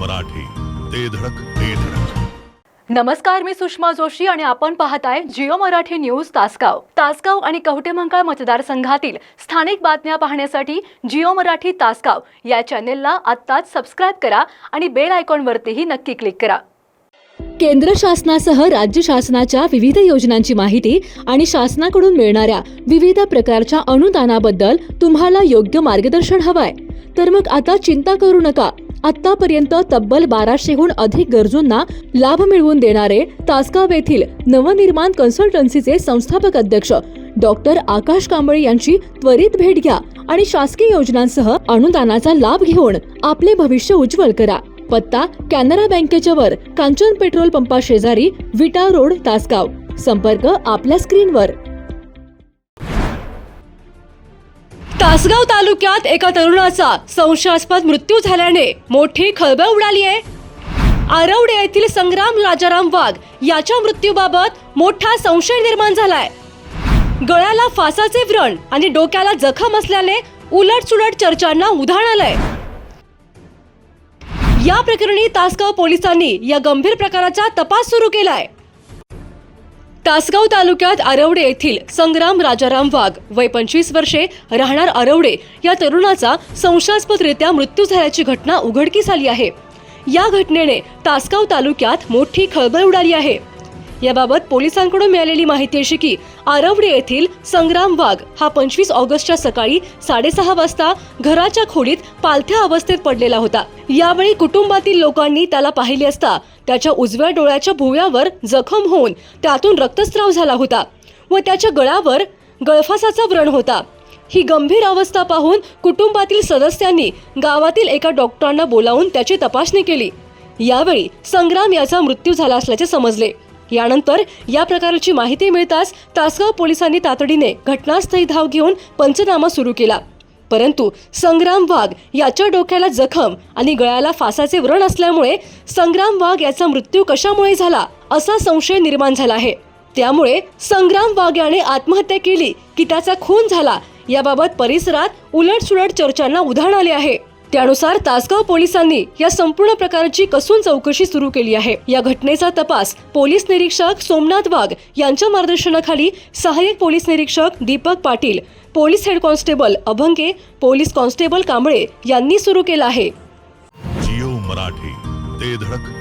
मराठी. ते धडक ते धडक. नमस्कार मी सुषमा जोशी आणि आपण पाहताय जिओ मराठी न्यूज तासगाव. तासगाव आणि कवटेमंकाळ मतदारसंघातील स्थानिक बातम्या पाहण्यासाठी जिओ मराठी तासगाव या चॅनेलला आत्ताच सबस्क्राईब करा आणि बेल आयकॉनवरतीही नक्की क्लिक करा. केंद्र शासनासह राज्य शासनाच्या विविध योजनांची माहिती आणि शासनाकडून मिळणाऱ्या विविध प्रकारच्या अनुदानाबद्दल तुम्हाला योग्य मार्गदर्शन हवंय. तर मग आता चिंता करू नका. आतापर्यंत तब्बल बाराशेहून अधिक गरजूंना लाभ मिळवून देणारे तासगाव येथील नवनिर्माण कन्सल्टन्सीचे संस्थापक अध्यक्ष डॉक्टर आकाश कांबळे यांची त्वरित भेट घ्या आणि शासकीय योजनांसह अनुदानाचा लाभ घेऊन आपले भविष्य उज्ज्वल करा. पत्ता कॅनरा बँकेच्या वर कांचन पेट्रोल पंपा शेजारी विटा रोड तासगाव. संपर्क आपल्या स्क्रीनवर. तासगाव तालुक्यात एका तरुणाचा संशयास्पद मृत्यू झाल्याने मोठी खळबळ उडाली आहे. आरवडे येथील संग्राम राजाराम वाघ याच्या मृत्यूबाबत मोठा संशय निर्माण झालाय. गळ्याला फासाचे व्रण आणि डोक्याला जखम असल्याने उलटसुलट चर्चांना उधाण आलंय. या प्रकरणी तासगाव पोलिसांनी या गंभीर प्रकाराचा तपास सुरू केलाय. तासगाव तालुक्यात आरवडे येथील संग्राम राजाराम वाघ वय पंचवीस वर्षे राहणार आरवडे या तरुणाचा संशयास्पदरित्या मृत्यू झाल्याची घटना उघडकीस आली आहे. या घटनेने तासगाव तालुक्यात मोठी खळबळ उडाली आहे. याबाबत पोलिसांकडून मिळालेली माहिती अशी की आरवडे येथील संग्राम वाघ हा पंचवीस ऑगस्टच्या सकाळी साडेसहा वाजता घराच्या खोलीत पालथ्या अवस्थेत पडलेला होता. यावेळी कुटुंबातील लोकांनी त्याला पाहिले असता त्याच्या उजव्या डोळ्याच्या भुवयावर जखम होऊन त्यातून रक्तस्राव झाला होता व त्याच्या गळ्यावर गळफासाचा व्रण होता. ही गंभीर अवस्था पाहून कुटुंबातील सदस्यांनी गावातील एका डॉक्टरांना बोलावून त्याची तपासणी केली. यावेळी संग्राम याचा मृत्यू झाला असल्याचे समजले. यानंतर या प्रकारची माहिती मिळताच तासगाव पोलिसांनी तातडीने घटनास्थळी धाव घेऊन पंचनामा सुरू केला. परंतु संग्राम वाघ याच्या डोक्याला जखम आणि गळ्याला फासाचे व्रण असल्यामुळे संग्राम वाघ याचा मृत्यू कशामुळे झाला असा संशय निर्माण झाला आहे. त्यामुळे संग्राम वाघ याने आत्महत्या केली की त्याचा खून झाला याबाबत परिसरात उलटसुलट चर्चांना उधाण आले आहे. त्यानुसार तासगाव पोलिसांनी या संपूर्ण प्रकारची कसून चौकशी सुरू केली आहे. या घटनेचा तपास पोलीस निरीक्षक सोमनाथ वाघ यांच्या मार्गदर्शनाखाली सहाय्यक पोलीस निरीक्षक Deepak Patil police head constable Abhange police constable Kamble यांनी सुरू केला आहे. जिओ मराठी ते धडक.